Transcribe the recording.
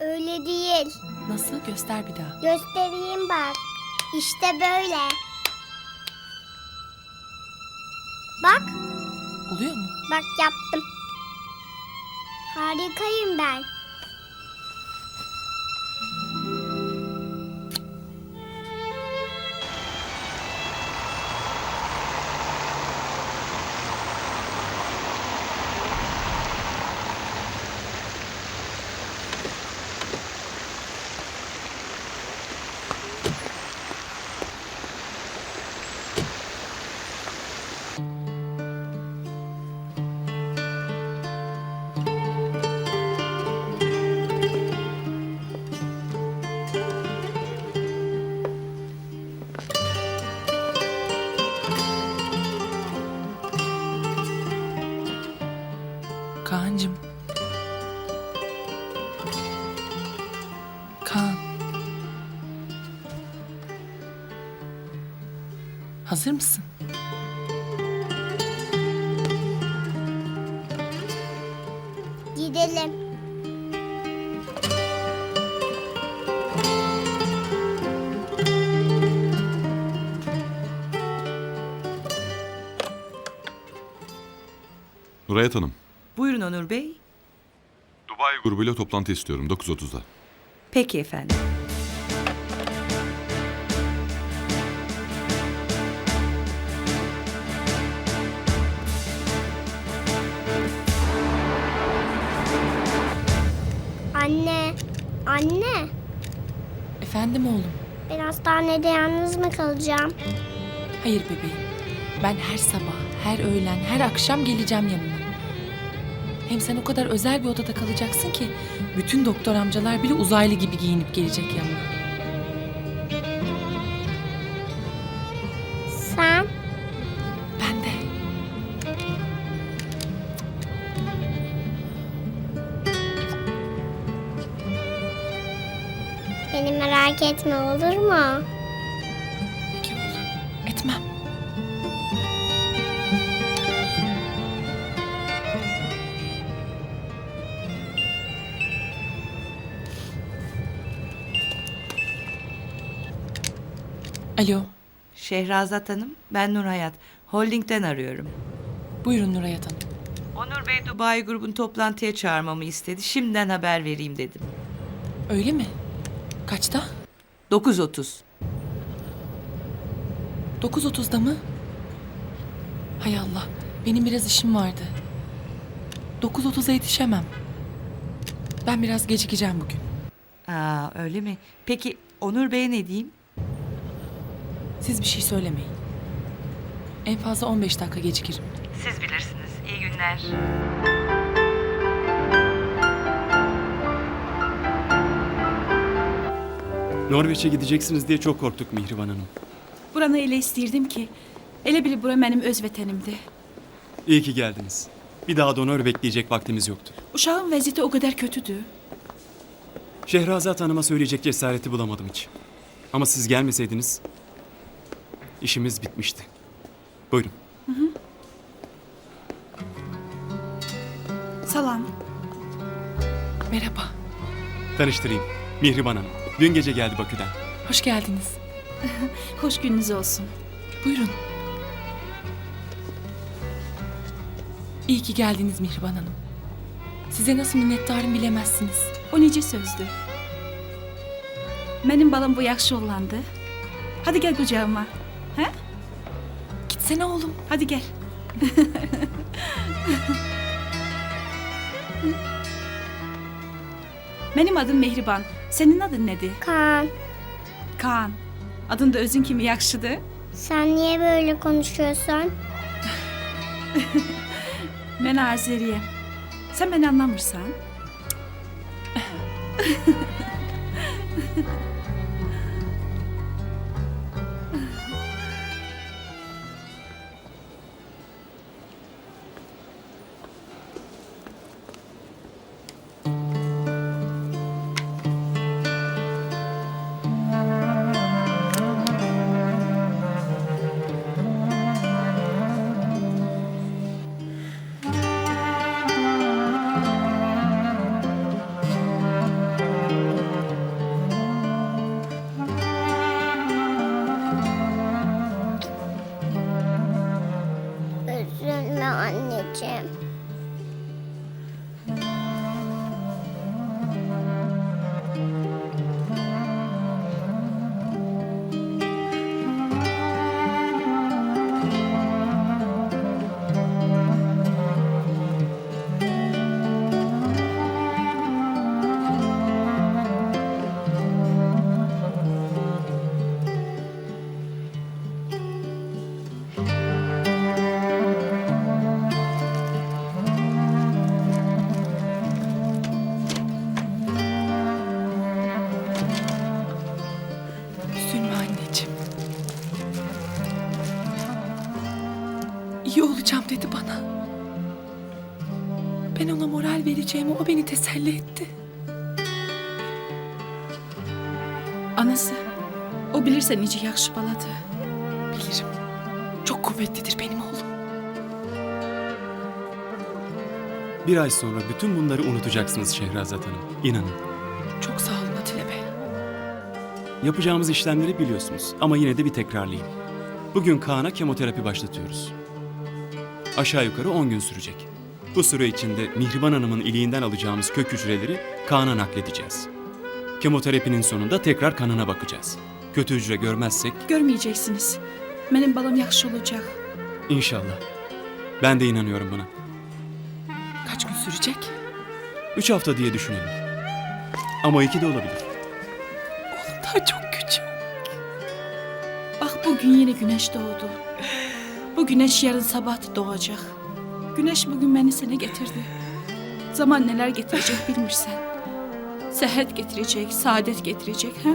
Öyle değil. Nasıl? Göster bir daha. Göstereyim bak. İşte böyle. Bak, Oluyor mu? bak yaptım. Harikayım ben. Kaan'cığım. Kaan. Hazır mısın? Gidelim. Nurayet Hanım, Buyurun Onur Bey. Dubai grubuyla toplantı istiyorum 9.30'da. Peki efendim. Anne, anne. Efendim oğlum. Ben hastanede yalnız mı kalacağım? Hayır bebeğim. Ben her sabah, her öğlen, her akşam geleceğim yanına. Hem sen o kadar özel bir odada kalacaksın ki bütün doktor amcalar bile uzaylı gibi giyinip gelecek yanına. Sen? Ben de. Beni merak etme olur mu? Peki oğlum. Etmem. Alo. Şehrazat Hanım, ben Nur Hayat. Holding'den arıyorum. Buyurun Nurayat Hanım. Onur Bey Dubai grubun toplantıya çağırmamı istedi. Şimdiden haber vereyim dedim. Öyle mi? Kaçta? 9.30. 9.30'da mı? Hay Allah. Benim biraz işim vardı. 9.30'a yetişemem. Ben biraz gecikeceğim bugün. Aa, öyle mi? Peki Onur Bey'e ne diyeyim? Siz bir şey söylemeyin. En fazla 15 dakika gecikirim. Siz bilirsiniz. İyi günler. Norveç'e gideceksiniz diye çok korktuk Mihriban Hanım. Buranı elə istəyirdim ki, elə bil bura mənim öz vətənimdir. İyi ki geldiniz. Bir daha donör bekleyecek vaktimiz yoktu. Uşağın vəziyyəti o qədər kötüdür. Şehrazat Hanım'a söyleyecek cesareti bulamadım hiç. Ama siz gelmeseydiniz işimiz bitmişti. Buyurun. Salam. Merhaba. Tanıştırayım. Mihriban Hanım. Dün gece geldi Bakü'den. Hoş geldiniz. Xoş gününüz olsun. Buyurun. İyi ki geldiniz Mihriban Hanım. Size nasıl minnettarım bilemezsiniz. O necə sözdür? Mənim balam bu yaxşı oğlandı. Hadi gəl qucağıma. Hə? Gitsene oğlum. Hadi gəl. Mənim adım Mehriban. Sənin adın nədir? Kaan, Kaan. Adın da özün kimi yaxşıdır. sen niye böyle konuşuyorsun? Mən Azəriyəm. Sən məni anlamırsan? jam. İyi olacağım dedi bana. Ben ona moral vereceğimi o beni teselli etti. Anası, o bilirse nice yaxşı baladır. Bilirim. Çok kuvvetlidir benim oğlum. Bir ay sonra bütün bunları unutacaksınız Şehrazat Hanım. İnanın. Çok sağ olun Atilla Bey. Yapacağımız işlemleri biliyorsunuz ama yine de bir tekrarlayayım. Bugün Kaan'a kemoterapi başlatıyoruz. Aşağı yukarı 10 gün sürecek. Bu süre içinde Mihriban Hanım'ın iliğinden alacağımız kök hücreleri Kaan'a nakledeceğiz. Kemoterapinin sonunda tekrar kanına bakacağız. Kötü hücre görmezsek Görmeyeceksiniz. Benim balam yaxşı olacak. inşallah. Ben de inanıyorum buna. Kaç gün sürecek? Üç hafta diye düşünelim. Ama iki de olabilir. Oğlum daha çok küçük. Bak bugün yine güneş doğdu. Bu güneş yarın sabah doğacak. Güneş bugün beni sana getirdi. Zaman neler getirecek bilmirsen. Sehet getirecek, saadet getirecek ha?